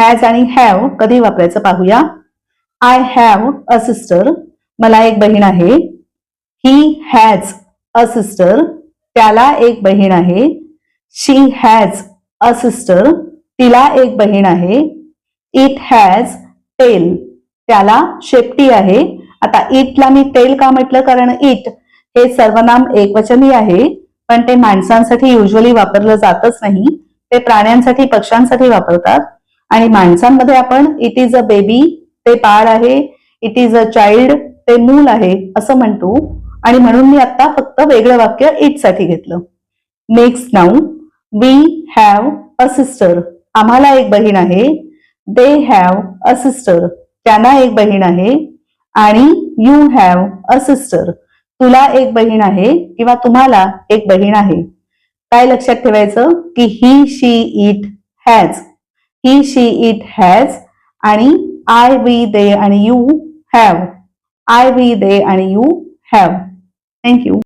Has आणि have कधी वापरायचं पाहूया? आय हॅव अ सिस्टर मला एक बहीण आहे. ही हॅज अ सिस्टर त्याला एक बहीण आहे. शी हॅज अ सिस्टर तिला एक बहीण आहे. इट हॅज टेल त्याला शेपटी आहे. आता इटला मी टेल का म्हटलं? कारण इट हे सर्वनाम एकवचनी आहे. पण ते माणसांसाठी युजली वापरलं जातच नाही. ते प्राण्यांसाठी पक्ष्यांसाठी वापरतात. आणि माणसांमध्ये आपण इट इज अ बेबी ते बाळ आहे इट इज अ चाइल्ड ते मूल आहे असं म्हणतो. आणि म्हणून मी आता फक्त वेगळं वाक्य इटसाठी घेतलं. Next now we have a sister आम्हाला एक बहीण आहे. दे हॅव अ सिस्टर त्यांना एक बहीण आहे. आणि यू हॅव अ सिस्टर तुला एक बहीण आहे किंवा तुम्हाला एक बहीण आहे. काय लक्षात ठेवायचं? की he she it has he she it has आणि आय वी दे आणि you have I we they आणि यू हॅव थँक्यू